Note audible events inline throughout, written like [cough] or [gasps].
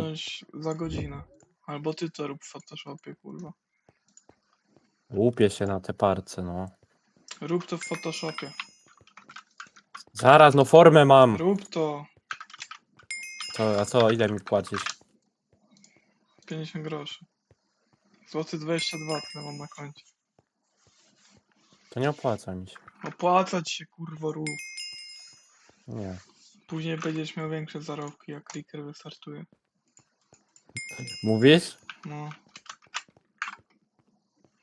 Weź za godzinę. Albo ty to rób w Photoshopie, kurwa. Łupię się na te parce, no. Rób to w Photoshopie. Zaraz, no formę mam. Rób to. To, a co, ile mi płacisz? 50 groszy. Złoty 22 tyle mam na koncie. To nie opłaca mi się. Opłacać się, kurwa, rób. Nie. Później będziesz miał większe zarobki, jak clicker wystartuje. Mówisz? No.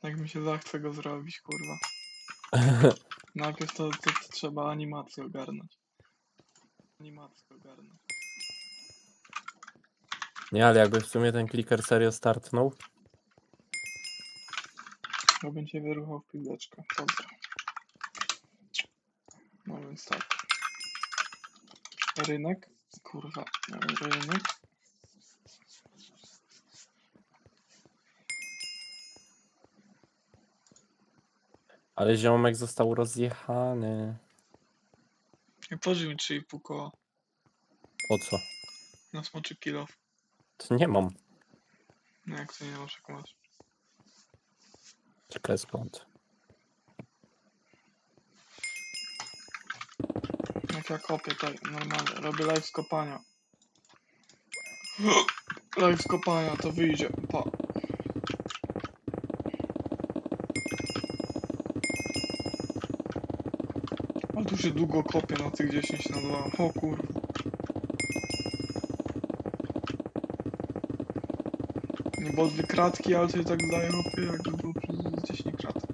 Jak mi się zachce go zrobić, kurwa. [laughs] Najpierw to, to, to trzeba animację ogarnąć. Animację ogarnąć. Nie, ale jakby w sumie ten kliker serio startnął, Ja bym cię wyruchał w piłeczkę. Dobra. No więc tak. Rynek. Kurwa. Rynek. Ale ziomek został rozjechany. I pożył mi 3,5 koła Po co? na smoczy kilo. To nie mam. No jak to nie masz, jak masz. Czekaj skąd. Jak ja kopię, tak normalnie. Robię live z kopania. [gasps] Live z kopania, to wyjdzie. Pa. Się długo kopię na tych 10 na 2. O kurwa. Nie było dwie kratki, ale się tak zdaje chłopie, jakby było przez 10 kratek.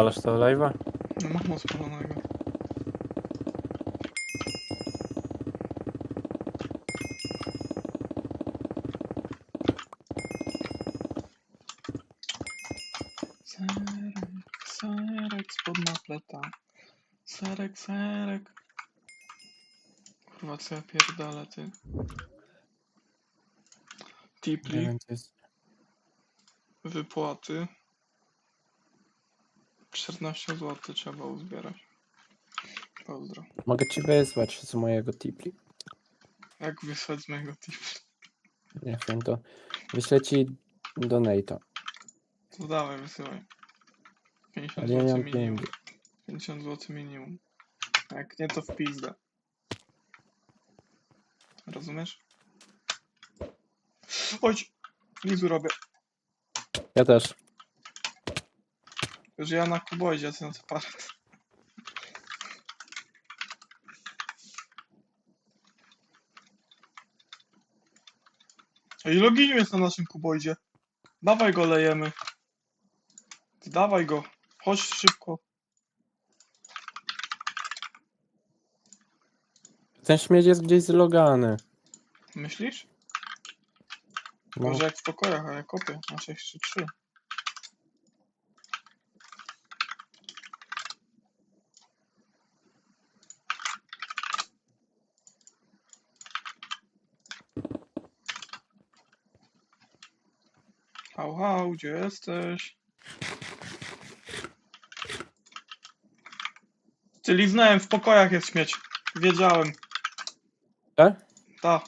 Odpalasz to live'a? No mam odpalonego. Serek, serek spod. Serek, serek. Kurwa, co ja pierdolę, ty. Nie wiem, jest... wypłaty. 14 zł trzeba uzbierać. Pozdro. Mogę ci wysłać z mojego tipli. Jak wysłać z mojego tipli? Nie wiem, to wyślę ci donate'a. To dawaj, wysyłaj. 50 Ale ja zł mam minimum. pieniędzy. 50 zł minimum. A Jak nie, to w pizdę. Rozumiesz? Chodź! Lizu robię. Ja też. Że ja na kuboidzie, a ty na separat. Ej, loginiu jest na naszym kuboidzie. Dawaj go lejemy. Dawaj go. Chodź szybko. Ten śmieć jest gdzieś zlogany. Myślisz? No, Może jak w pokojach, a ja kopię na 6 czy 3. Hał, hał, gdzie jesteś? Ty liznąłem, w pokojach jest śmieć. Wiedziałem. Tak? Ta.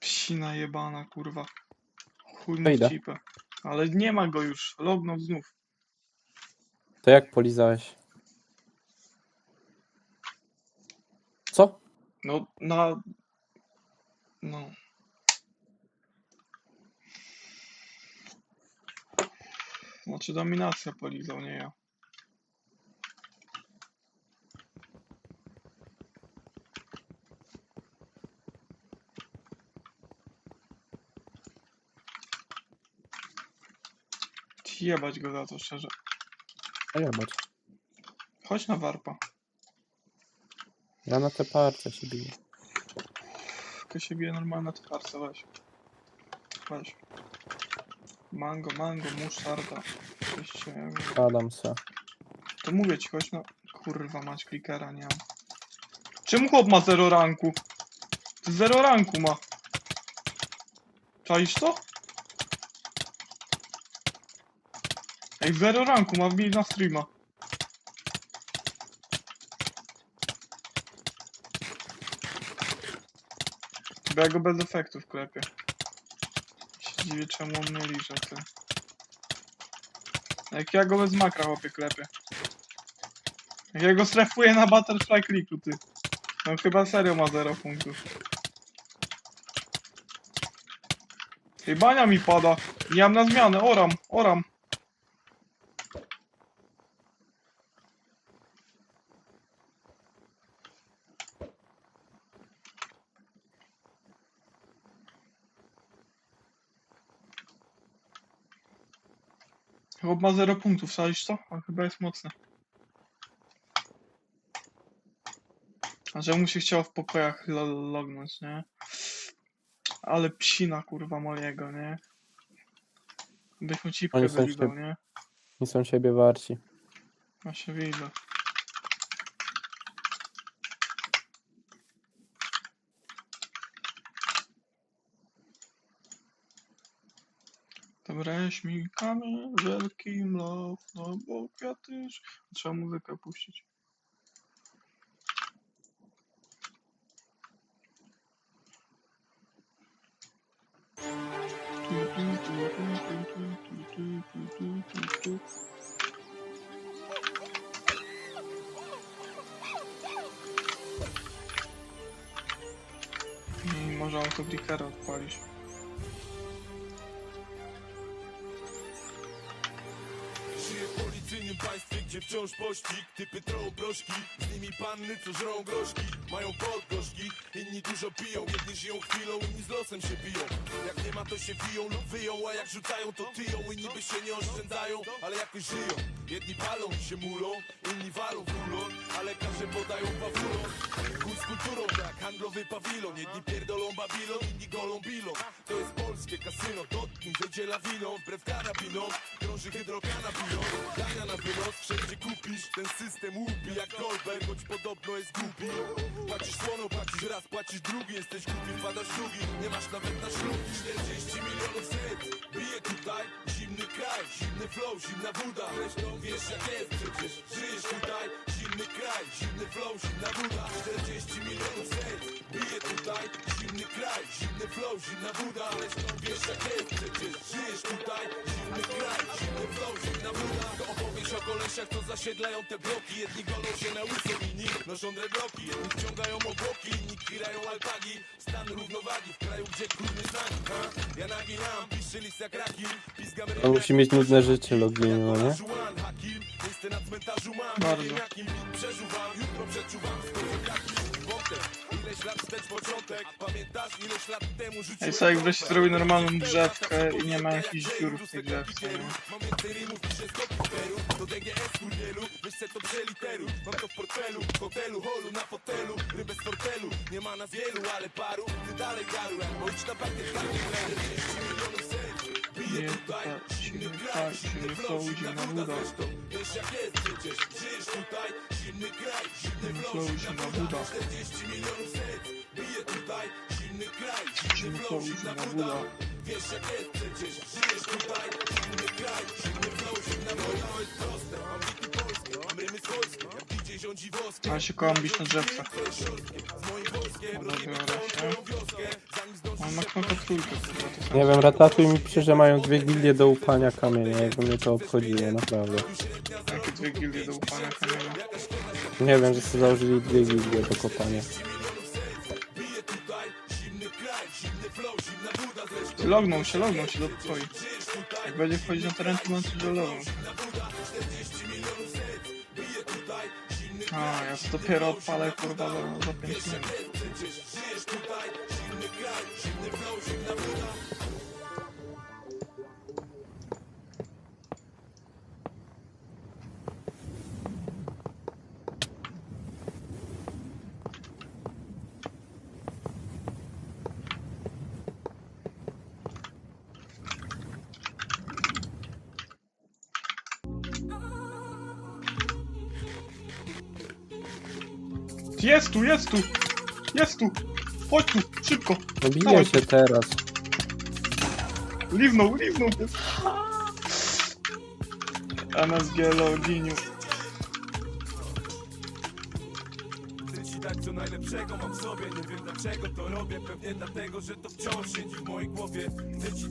Psina jebana, kurwa. Chuj mu Wejdę. w cipę. Ale nie ma go już. Lognął znów. To jak polizałeś? Co? No, na... No. Znaczy dominacja polizał, nie ja. Jebać go za to, szczerze. A jebać. Chodź na warpa. Ja na te parce się biję. Tylko się bije normalna twarca, weź. Weź. Mango, mango, musztarda. Weźcie, Padam se. To mówię ci, chodź no. Kurwa, mać klikera, nie mam. Czemu chłop ma zero ranku? Zero ranku ma. Czaisz to? Ej, zero ranku ma, wbij na streama. Bo ja go bez efektów klepię. Się dziwię, czemu on nie liże, ty. Jak ja go bez makra chłopie klepię. Jak ja go strefuję na butterfly clicku, ty. No chyba serio ma 0 punktów. Bania mi pada. Nie mam na zmianę, oram, oram. Chłop ma 0 punktów, salisz to? A chyba jest mocne. A że mu się chciało w pokojach lo lognąć, nie? Ale psina kurwa mojego, nie? Byś mu cipkę Oni są nie? Nie są siebie warci. Ja się widzę. Dobreś mi kamień wielkim love, no bo kwiaty... Trzeba muzykę puścić. I może autoblikera odpalić. Policyjnym państwie, gdzie wciąż pościg Typy trołą proszki, z nimi panny, co żrą groszki. Mają podgorzki, inni dużo piją. Jedni żyją chwilą, inni z losem się biją. Jak nie ma to się wiją lub wyją A jak rzucają to tyją. Inni by się nie oszczędzają, ale jakoś żyją Jedni palą się mulą, inni walą w ulon Ale każdy podają pawulą. Kurs z kulturą, jak handlowy pawilon. Jedni pierdolą Babilon, inni golą bilą. To jest polskie kasyno, dotknij, zejdzie lawiną Wbrew karabinom, krąży hydrokanabiną Dania na wyrost, wszędzie kupisz. Ten system łupi jak Goldberg, choć podobno jest głupi. Płacisz słono, płacisz raz, płacisz drugi. Jesteś głupi, wpadasz drugi. Nie masz nawet na ślub 40 milionów serc Bije tutaj, zimny kraj Zimny flow, zimna woda. Zresztą wiesz jak jest przecież Żyjesz tutaj, zimny kraj Zimny flow, zimna woda 40 milionów serc Bije zimny kraj Zimny flow, zimna woda Zresztą wiesz jak jest. Przecież Żyjesz tutaj, zimny kraj Zimny flow, zimna woda. To opowiesz o kolesiach, co zasiedlają te bloki. Jedni golą się na łyso, inni noszą dreadlocki. Jedni wciągają obłoki, inni kirają alpagi. Stan równowagi w kraju, gdzie kurny znaki ha? Ja naginam, piszę list jak rakim Pizgam On musi mieć nudne życie, Loginu, nie? Żuan, hakim, miejsce na cmentarzu mam. Bardzo. Nie wiem jakim przeżuwam, jutro przeczuwam Spojrzę jaki Ej, co jak wreszcie zrobi normalną drzewkę i nie ma jakichś dziur w tej drzewce, nie? Nie ma nas wielu, ale paru. Ty dalej garu, bo idź na parkiet karty 40 milionów serc Bije Nie, tutaj, to zimny zimny kraj, kraj, zimny zimny flow, flow, zimna zimna woda woda. zresztą Wiesz jak jest przecież, żyjesz tutaj Zimny kraj, Zimny flow, flow, zimna zimna woda woda. 40 milionów serc Bije tutaj, zimny kraj, zimny Zimny flow, flow, zimna zimna woda woda. Wiesz jak jest przecież, żyjesz tutaj Zimny kraj, zimny flow, zimna woda To jest proste, mam polskie, mam rymy swojskie Jak DJ rządzi woskiem Ale się kołam bić na drzewce. Z moim woskiem, Dobra, bronimy biorę całą się. On ma to Nie wiem, Ratatuj mi pisze, że mają dwie gildie do upania kamienia, jakby mnie to obchodziło, naprawdę. Jakie dwie gildie do upania kamienia. Nie wiem, że sobie założyli dwie gildie do kopania. Lognął się, lognął się do twoi. Jak będzie wchodzić na teren, to że lognął się. A, ja to dopiero odpalę, kurwa, za 5 minut. Zimny flow, zimna woda. Jest tu, jest tu! Jest tu! Chodź tu, szybko! No bije Dawaj. się teraz. Liwnął, liwnął pies. MSG Loginiu. Chcę ci dać co najlepszego mam w sobie Nie wiem dlaczego to robię Pewnie dlatego, że to wciąż siedzi w mojej głowie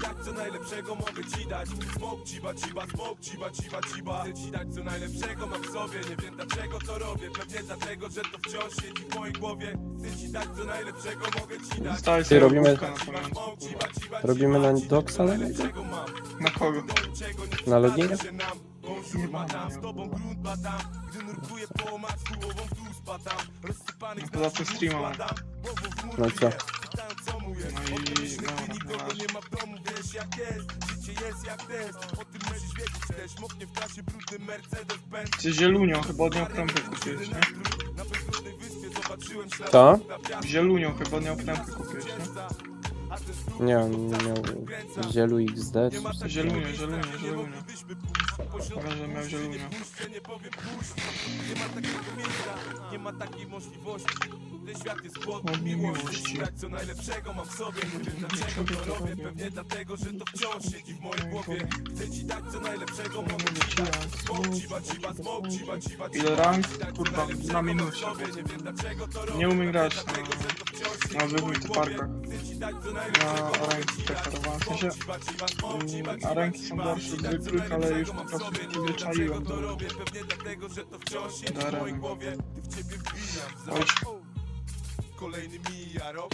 dać co najlepszego mogę ci dać. Smok ciba ciba, smok ciba ciba ciba. Chcę ci dać co najlepszego mam w sobie. Nie wiem dlaczego to robię. Pewnie dlatego, że to wciąż siedzi w mojej głowie. Chcę ci dać co najlepszego mogę ci dać. Zostaje Ty, robimy- robimy... na pamiątkę, kurwa. Robimy na doksa mam? Na kogo? Na nam. Bonjour madame, z tobą grunt badam. Gdy nurkuję po omacku, głową w dół spadam Rozsypany No to zawsze streama mam. No i co? Pytają co mu jest No i ma w domu Wiesz jak jest, życie jest jak test O tym musisz wiedzieć też Moknie w klasie brudny Mercedes Benz Ty zielunią, chyba od nią prędkę kupiłeś, nie? Na bezludnej wyspie zobaczyłem ślady Co? Zielunią chyba od nią prędkę kupiłeś, nie? Nie, on nie miał zielu XD. czy- Zielunią, zielunią, zielunią. Że miał nie powiem puść. Nie ma takiego miejsca, nie ma takiej możliwości. Ten świat jest głodny miłości. Co najlepszego mam w sobie. Nie wiem dlaczego to robię. Pewnie dlatego, że to wciąż siedzi w mojej głowie. Chcę ci dać co najlepszego mogę ci dać. Ciba, ciba, ciba, ciba, Ile rank? Kurwa, na sobie. Nie wiem dlaczego to robię. Nie umiem grać. na w zwykłych parkach. Na ciba, mm, ciba, a ręki są gorsze zwykłych, ale już po prostu się przyzwyczaiłem do... robię, pewnie dlatego, że to wciąż siedzi w Darem. mojej głowie. Ty w ciebie wbijam Oj. wzrok. Kolejny mija rok.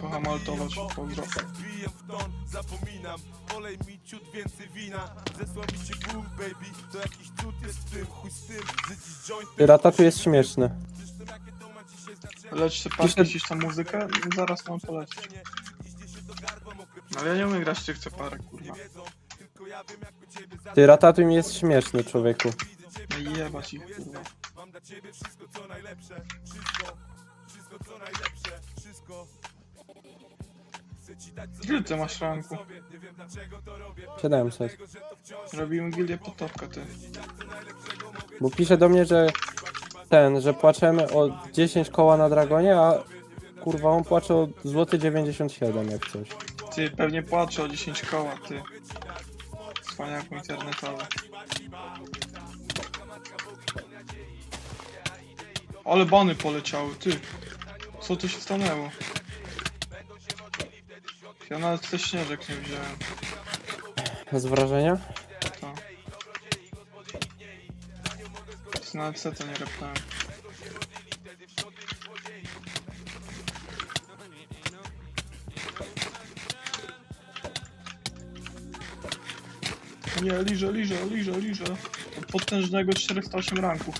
Kocham altować, pozdro. wbijam w ton, zapominam. Polej mi ciut więcej wina. Zesła mi się baby. To jakiś cud jest w tym, chuj z tym, Ty, Rata tu jest śmieszny. Te parki, gdzieś tam muzykę, zaraz mam mokre Ale ja nie umiem grać w tych parek, kurwa. Ty, Ratatouille jest śmieszny, człowieku. No jebać ich, kurwa. Mam dla ciebie wszystko co najlepsze, wszystko, wszystko co najlepsze, wszystko. Chcę ci dać co Ile ty masz ranku? sobie, nie wiem dlaczego to robię, 700. tego, że to wciąż Robimy gildię potopkę, ty. Bo pisze do mnie, że ten, że płaczemy o 10 koła na Dragonie, a kurwa on płacze o złoty 97 jak coś. Ty, pewnie płaczę o 10 koła, ty. Cwaniaku internetowy. Ale bany poleciały, ty. Co tu się stanęło? Ja nawet te śnieżek nie wziąłem. Z wrażenia? To. Nawet seta nie repnąłem. Nie, liżę, liżę, liżę. Od potężnego 408 ranku.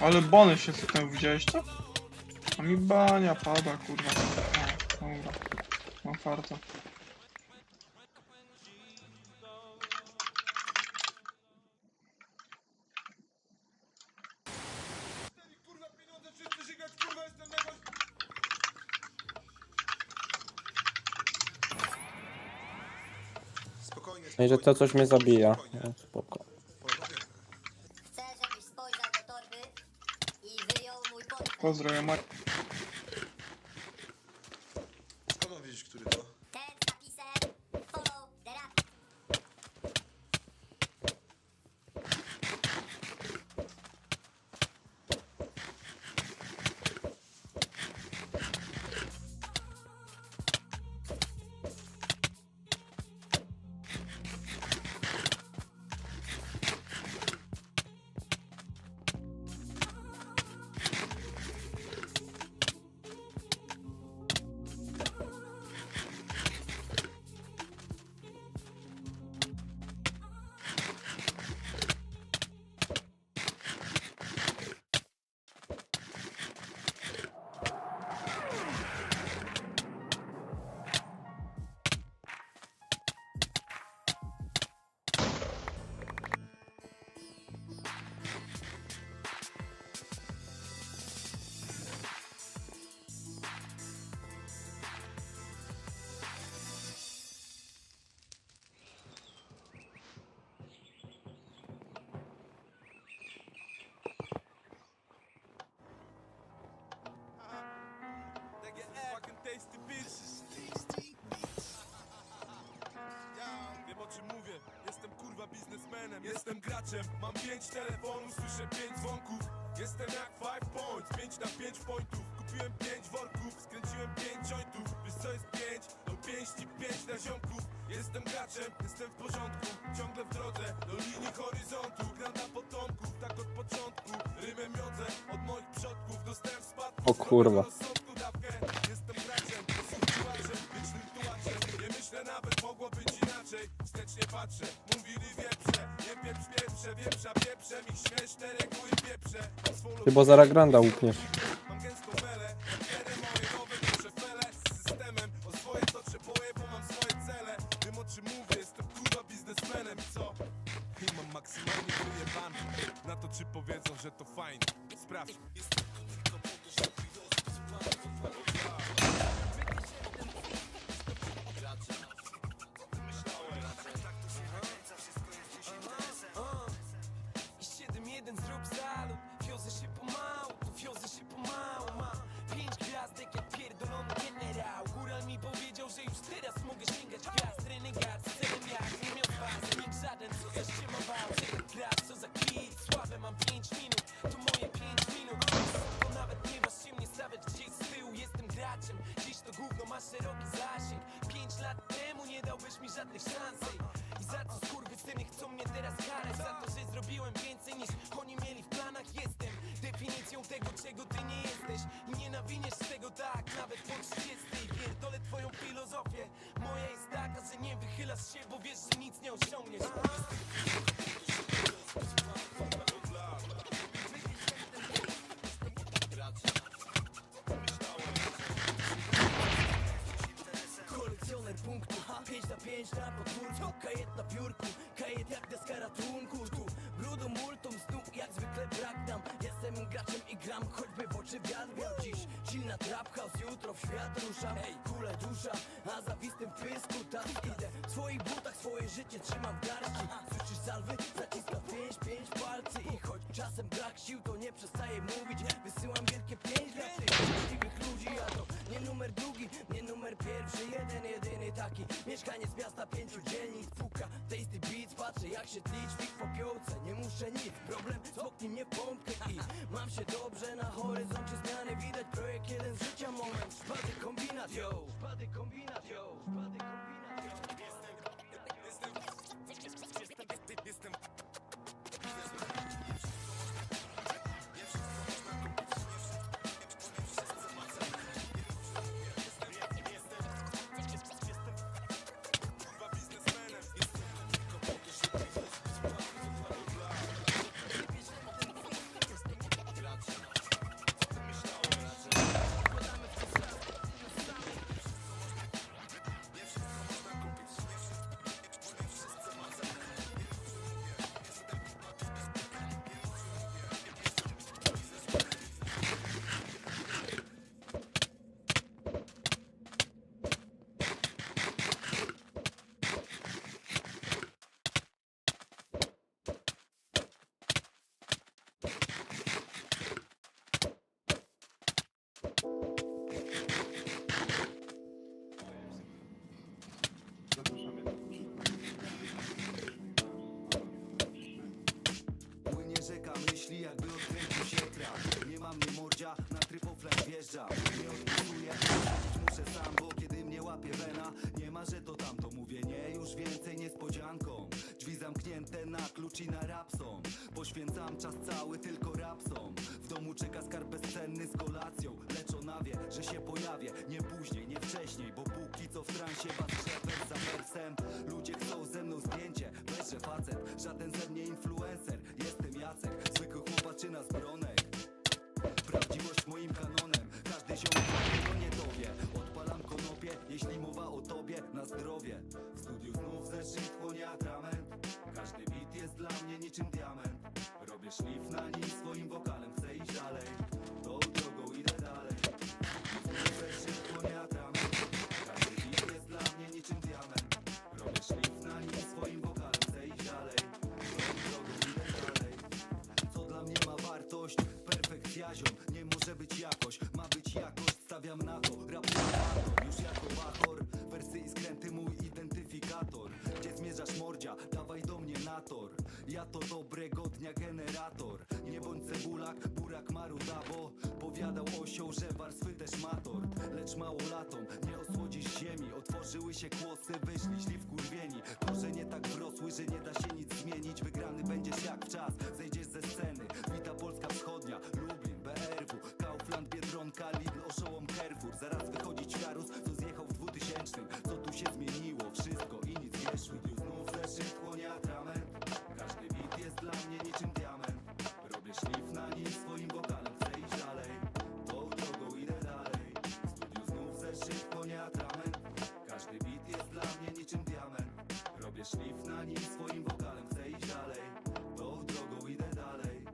Ale bony się sypią, widziałeś to? A mi bania pada, kurwa. Dobra. Mam farta. kurwa pieniądze, wszyscy żygać, kurwa jestem najgorszy. Spokojnie, No i że to coś mnie zabija. No, spoko. Chcę, żebyś spojrzał do torby i wyjął mój portfel. Pozdro, ja ma... skąd mam wiedzieć, który to? Tasty beats Wiem o czym mówię, jestem kurwa biznesmenem. Jestem graczem, mam pięć telefonów, słyszę pięć dzwonków. Jestem jak five points, pięć na pięć pointów. Kupiłem pięć worków, skręciłem pięć jointów. Wiesz co jest pięć? Do pięści pięć na ziomków. Jestem graczem, jestem w porządku. Ciągle w drodze, do linii horyzontu. Gram dla potomków, tak od początku. Rymem miodzę, od moich przodków. Dostałem spadku, O kurwa. Inaczej Wstecznie patrzę, mówili wieprze Nie pieprz pieprze, wieprza pieprze Mi śmieszne pieprze. Mam swą Ty bo zaraz granda łupniesz. Mam gęstą w świat ruszam Ej, kule dusza, a zawistym pysku tak idę W swoich butach swoje życie trzymam w garści. Słyszysz salwy? Pięć, pięć palcy I choć czasem brak sił, to nie przestaję mówić. Wysyłam wielkie pięć dla tych ludzi A to nie numer drugi, nie numer pierwszy Jeden, jedyny taki. Mieszkaniec miasta pięciu dzielnic Puka, tasty beats Patrzę jak się tlić w popiołce Nie muszę nic, problem smoknij mnie pompkę I mam się dobrze na horyzoncie zmiany. Widać projekt jeden z życia moment Szpady kombinat, yo Szpady kombinat, yo kombinat, zamknięte na na rapson Poświęcam czas cały tylko rapsom. W domu czeka skarb bezcenny z kolacją. Lecz ona wie, że się pojawię. Nie później, nie wcześniej Bo póki co w transie patrzę wers za Ludzie chcą ze mną zdjęcie Weź, że facet, żaden ze mnie influencer Jestem Jacek, zwykły chłopaczyna z bronek. Prawdziwość moim kanonem. Każdy ziom to nie dowie Odpalam konopie, jeśli mowa o tobie. Na zdrowie. W studiu znów zeszyt chłonie atrament dla mnie niczym diament. Robię szlif na nim swoim wokalem Chcę iść dalej. Tą drogą idę dalej. Zeszyt chłonie atrament Każdy beat jest dla mnie niczym diament. Robię szlif na nim swoim wokalem Chcę iść dalej. Tą drogą idę dalej. Co dla mnie ma wartość? Perfekcjazio, nie może być jakoś, ma być jakość, stawiam na to, Ja to dobrego dnia generator. Nie bądź cebulak, burak maruda Bo powiadał osioł, że warstwy też mator Lecz mało latom, nie osłodzisz ziemi. Otworzyły się kłosy, wyszli źli wkurwieni Korzenie tak wrosły, że nie da się nic zmienić. Wygrany będziesz jak w czas, zejdziesz ze sceny. Wita Polska Wschodnia, Lublin, BRW Kaufland, Biedronka, Lidl, Oszołom, Carrefour. Zaraz wychodzi Ćwiarus, co zjechał w 2000 Co tu się zmieniło? Szlif na nim swoim wokalem Chcę iść dalej, tą drogą idę dalej.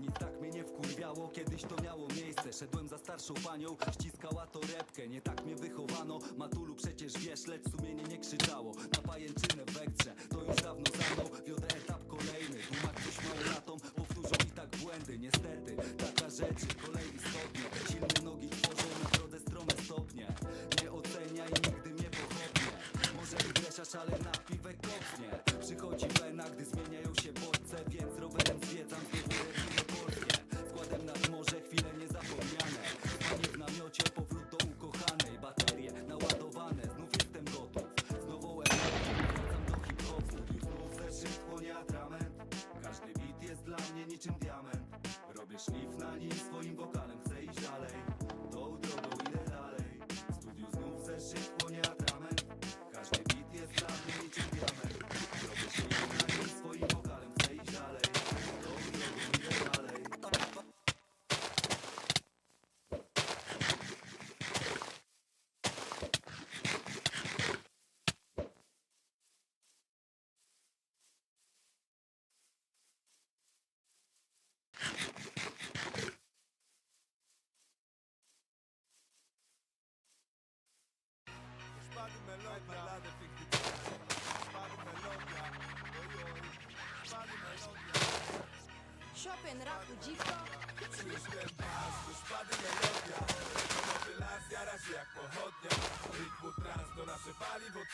Nic tak mnie nie wkurwiało, kiedyś to miało miejsce. Szedłem za starszą panią, ściskała to repkę Nie tak mnie wychowano, matulu przecież wiesz Lecz sumienie nie krzyczało, na pajęczynę w wektrze To już dawno za mną, wiodę etap kolejny Tłumacz coś małolatom, powtórzą i tak błędy Niestety, taka rzeczy, kolej istotnie Silne nogi tworzą na drodze strome stopnie. Nie oceniaj nigdy mnie pochopnie Może i ale na Szlif na nim swoim wokalem You've got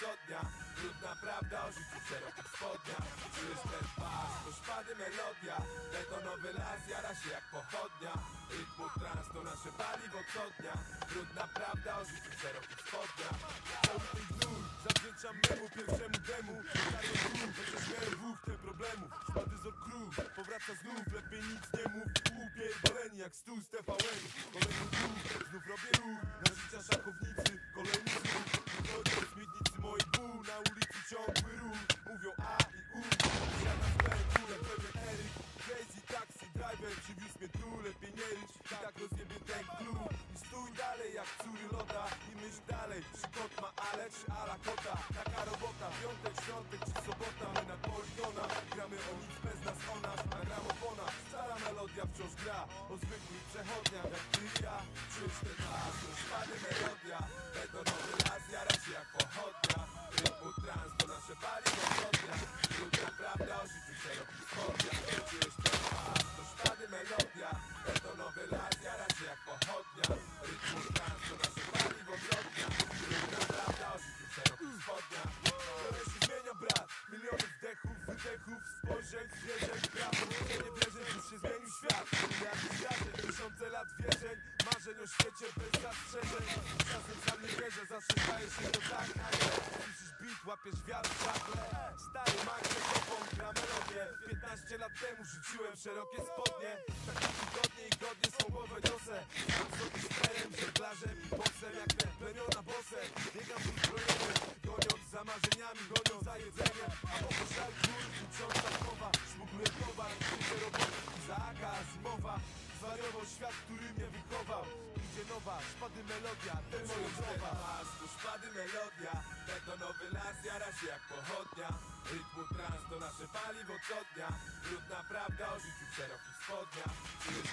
co dnia Brudna prawda o życiu szerokich spodniach. Czujesz ten pas, to szpady melodia? Betonowy las jara się jak pochodnia. Rytmu trans to nasze paliwo co dnia Brudna prawda o życiu szerokich spodniach. Ten gnój zawdzięczam memu pierwszemu demu. Daję tu, chociaż miałem te problemów. Szpady z crew, powraca znów, lepiej nic nie mów. Upierdoleni jak stół z TVN Kolejny znów robię ruch. Na życia szachownicy, kolejny znów Wychodzą z miednicy moich ból Na ulicy ciągły ruch, mówią A i U. Ja na jak pewien Eryk driver, przywiózł mnie tu Lepiej nie licz, i tak rozjebie ten klub I stój dalej jak córy loda I myśl dalej, czy kot ma ale, czy ala kota. Taka robota, piątek, świątek czy sobota My na poligona, gramy o nic bez nas o nas Na gramofonach, stara melodia wciąż gra O zwykłych przechodniach jak ty ja. Las, to szpady melodia? Betonowy las, jara się jak pochodnia. Rytmu trans, to nasze paliwo wschodnia. Trudna prawda o życiu w szerokich spodniach Czujesz to szpady melodia Betonowy las, jara się jak pochodnia Rytmu trans, to nasze paliwo wschodnia Trudna prawda o życiu szerokich spodniach Teoria się zmienia brat Miliony wdechów, wydechów, spojrzeń, zwierzeń Prawdą, że nie wierzę, już się zmienił świat Jak zdarzeń, tysiące lat wierzeń Marzeń o świecie bez zastrzeżeń. Czasem sam nie wierzę, zawsze staje się to tak A nie, łapiesz wiatr w żagle. Stary magnetofon, gra melodię 15 lat temu rzuciłem szerokie spodnie. Takie tygodnie i godnie słowowe niosę. Mam sobie sterem, żeglarzem i boksem Jak te plemiona bosem Biegam z uzbrojeniem, goniąc za marzeniami Goniąc za jedzeniem, a po szal gór Ucząca mowa, szmugluję towar Idzie roboty, Izaaka Azimowa Zwariował świat, który mnie wychował. Idzie nowa, szpady melodia, ten moją nowa Las, to szpady melodia Betonowy las jara się jak pochodnia. Rytmu trans to nasze paliwo co dnia Brudna prawda o życiu w szerokich spodniach. Czujesz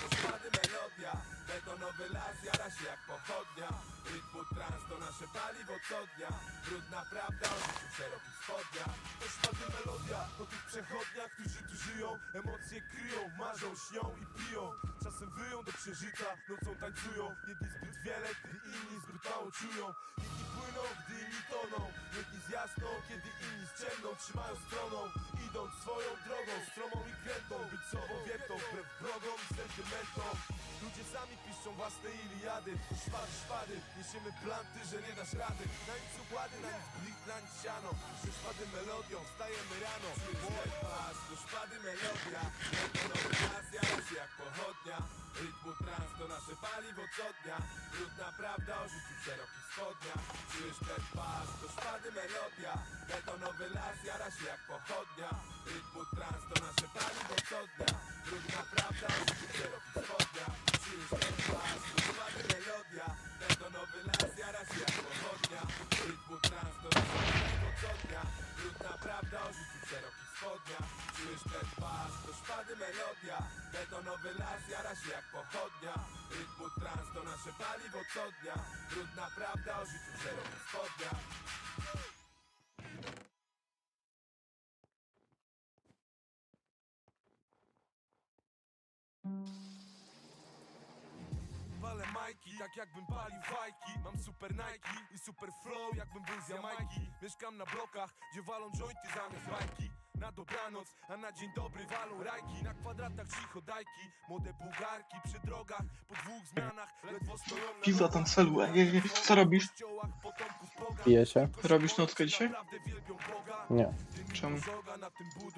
to szpady melodia. Betonowy las jara się jak pochodnia. Rytmu trans to nasze paliwo co dnia Brudna prawda o życiu w szerokich spodniach. To szpaty melodia o tych przechodniach, którzy tu żyją Emocje kryją, marzą, śnią i piją. Czasem wyją do przeżycia, nocą tańcują. Jedni zbyt wiele, gdy inni zbyt mało czują. Jedni płyną, gdy inni toną Jedni z jasną, kiedy inni z ciemną Trzymają stroną, idąc swoją drogą Stromą i krętą, być sobą wiertą Wbrew wrogom i sentymentom. Ludzie sami piszą własne Iliady Szpady, szpady, niesiemy planty, że nie dasz rady. Na nic układy, na nic blik, na nic siano. Że szpady melodią, wstajemy rano. Mój pas, to szpady melodia. Jara się jak pochodnia. Rytmu trans to nasze paliwo co dnia Brudna prawda o życiu w szerokich spodniach. Czujesz ten pas, to szpady melodia Betonowy las, jara się jak pochodnia. Rytmu trans to nasze paliwo co dnia prawda o życiu w szerokich spodniach Czujesz ten pas, to melodia Betonowy las, jara się jak pochodnia. Rytmu trans to nasze paliwo co dnia Brudna prawda o życiu w szerokich spodniach Czujesz ten pas, to szpady melodia? Betonowy las, jara się jak pochodnia. Rytmu trans to nasze paliwo co dnia prawda o życiu w szerokich spodniach Palę majki, tak jakbym palił fajki. Mam super Nike i super flow, jakbym był z Jamajki. Mieszkam na blokach, gdzie walą jointy zamiast bajki na dobranoc, a na dzień dobry walą rajki Na kwadratach cicho dajki, młode bułgarki Przy drogach, po dwóch zmianach Ledwo stoją na Pizza tam celu, ej, ej, ej, co robisz? Pije się? Robisz nockę dzisiaj? Nie. Czemu?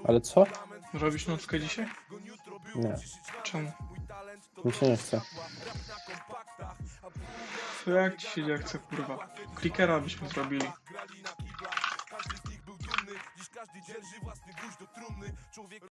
Ale co? Robisz nockę dzisiaj? Nie. Czemu? Mój talent to Mi się nie chce. To jak ci się nie chce, kurwa? Klikera byśmy zrobili. Każdy dzierży własny gwóźdź do trumny. Człowiek